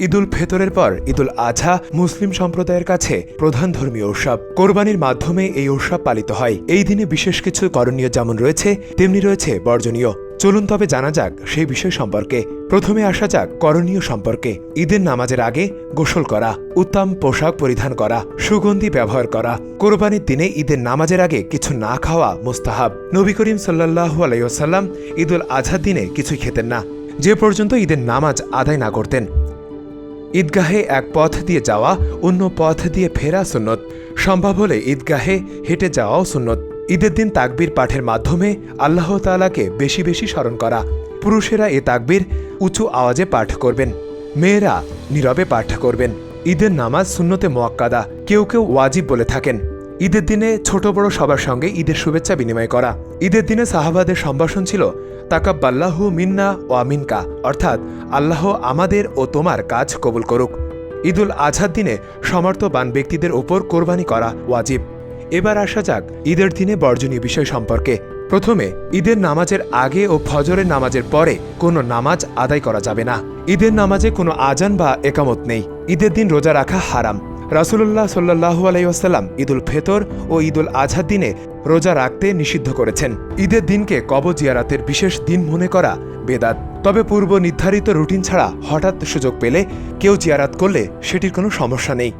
ঈদুল ফেতরের পর ঈদুল আজহা মুসলিম সম্প্রদায়ের কাছে প্রধান ধর্মীয় উৎসব। কোরবানির মাধ্যমে এই উৎসব পালিত হয়। এই দিনে বিশেষ কিছু করণীয় যেমন রয়েছে, তেমনি রয়েছে বর্জনীয়। চলুন তবে জানা যাক সেই বিষয় সম্পর্কে। প্রথমে আসা যাক করণীয় সম্পর্কে। ঈদের নামাজের আগে গোসল করা, উত্তম পোশাক পরিধান করা, সুগন্ধি ব্যবহার করা। কোরবানির দিনে ঈদের নামাজের আগে কিছু না খাওয়া মুস্তাহাব। নবী করিম সাল্লাহু আলাইসাল্লাম ঈদুল আজহার দিনে কিছুই খেতেন না। যে পর্যন্ত ঈদের নামাজ আদায় না করতেন ঈদগাহে এক পথ দিয়ে যাওয়া, অন্য পথ দিয়ে ফেরা সুন্নত। সম্ভব হলে ঈদগাহে হেঁটে যাওয়াও সুন্নত। ঈদের দিন তাকবীর পাঠের মাধ্যমে আল্লাহ তাআলাকে বেশি বেশি স্মরণ করা। পুরুষেরা এ তাকবীর উঁচু আওয়াজে পাঠ করবেন। মেয়েরা নীরবে পাঠ করবেন। ঈদের নামাজ সুন্নতে মোয়াক্কাদা, কেউ কেউ ওয়াজিব বলে থাকেন। ঈদের দিনে ছোট বড় সবার সঙ্গে ঈদের শুভেচ্ছা বিনিময় করা। ঈদের দিনে সাহাবাদের সম্ভাষণ ছিল তাকাব্বাল্লাহু মিন্না ও আমিনকা, অর্থাৎ আল্লাহ আমাদের ও তোমার কাজ কবুল করুক। ঈদুল আজহার দিনে সমর্থবান ব্যক্তিদের ওপর কোরবানি করা ওয়াজিব। এবার আসা যাক ঈদের দিনে বর্জনীয় বিষয় সম্পর্কে। প্রথমে, ঈদের নামাজের আগে ও ফজরের নামাজের পরে কোনো নামাজ আদায় করা যাবে না। ঈদের নামাজে কোনো আজান বা একামত নেই। ঈদের দিন রোজা রাখা হারাম। রাসুল্লাহ সাল্লাহু আলাইসাল্লাম ঈদুল ফেতর ও ঈদুল আজহার দিনে রোজা রাখতে নিষিদ্ধ করেছেন। ঈদের দিনকে কবর জিয়ারাতের বিশেষ দিন মনে করা বেদাত। তবে পূর্ব নির্ধারিত রুটিন ছাড়া হঠাৎ সুযোগ পেলে কেউ জিয়ারাত করলে সেটির কোনো সমস্যা নেই।